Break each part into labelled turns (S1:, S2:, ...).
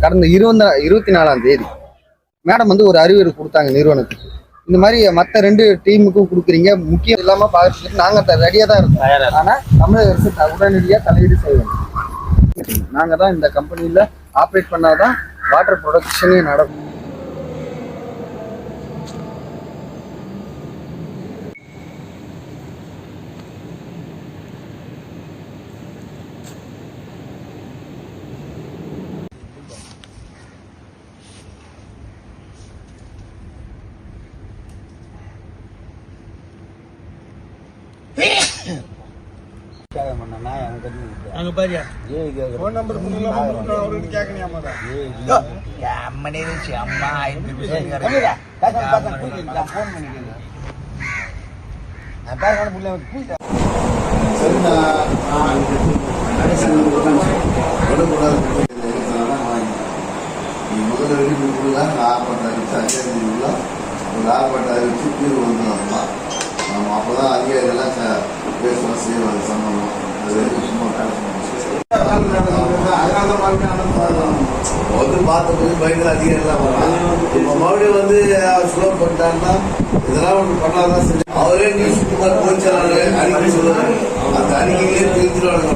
S1: கடந்த இருபந்த இருபத்தி நாலாம் தேதி மேடம் வந்து ஒரு அறிவுரை கொடுத்தாங்க நிறுவனத்துக்கு. இந்த மாதிரி மற்ற ரெண்டு டீமுக்கும் கொடுக்குறீங்க. முக்கியம் இல்லாம பார்த்துட்டு நாங்க ரெடியா தான் இருக்கோம். ஆனா தமிழக அரசு த- உடனடியா தலையீடு செய்ய வேண்டும். நாங்க தான் இந்த கம்பெனில ஆப்ரேட் பண்ணாதான் வாட்டர் ப்ரொடக்ஷனே நடக்கும்.
S2: அங்க பாரியா?
S3: ஃபோன் நம்பர் அவருக்கு கேட்கணியாமா
S2: அம்மா ஐந்து
S4: சரி நான் நான் விடக்கூடாது நீ முதல்ல வெளியே கொடுங்க நான் ஆர்ப்பாட்டம் அறிவிச்சு அஞ்சாம் தேதிக்குள்ள ஒரு ஆர்ப்பாட்டம் அறிவிச்சு தீர்வு வந்து வரலாம் நம்ம அப்போதான் அதிகாரிகள்லாம் ச- பேசுவோம் செய்வாங்க சம்பந்தம் அது வரைக்கும் சும்மா வேலை வந்து பார்த்த போது பயங்கர அதிகாரிலாம் வராங்க இப்போ மறுபடியும் வந்து ஸ்லோ பண்ணிட்டாங்கன்னா இதெல்லாம் ஒன்று பண்ணாதான் செஞ்சு அவரே நியூஸ் குமார் போச்சாளர் அறிக்கை சொல்லுவாரு அந்த அறிக்கையிலே தெரிஞ்சிருவாங்க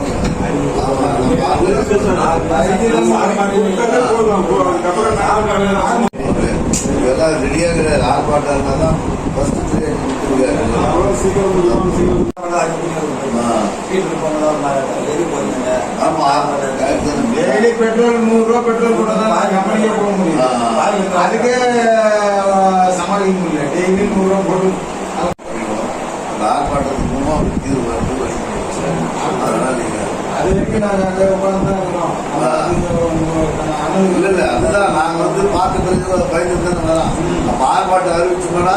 S4: ஆமா, நம்ம அவரே இதெல்லாம் ரெடியாக ஆர்ப்பாட்டம் இருந்தால் தான் ஃபர்ஸ்ட் ஆமா ஆர்ப்பாட்டம்
S3: டெய்லி பெட்ரோல் நூறு ரூபா பெட்ரோல் கூட தான் நான் கம்பெனிக்கே போக முடியும். அதுக்கே சமாளிக்க முடியல. டெய்லி நூறு ரூபா போட்டு
S4: ஆர்ப்பாட்டத்துக்கு தீர்வு வந்து அதனால நீங்க
S3: அது வரைக்கும் நாங்கள் அங்கே உட்காந்து தான் இருக்கிறோம்.
S4: இல்ல இல்ல அதுதான். நாங்க வந்து பார்த்த பிறகு பயந்து தான் வரலாம் அப்ப ஆர்ப்பாட்டம் அறிவிச்சோம்னா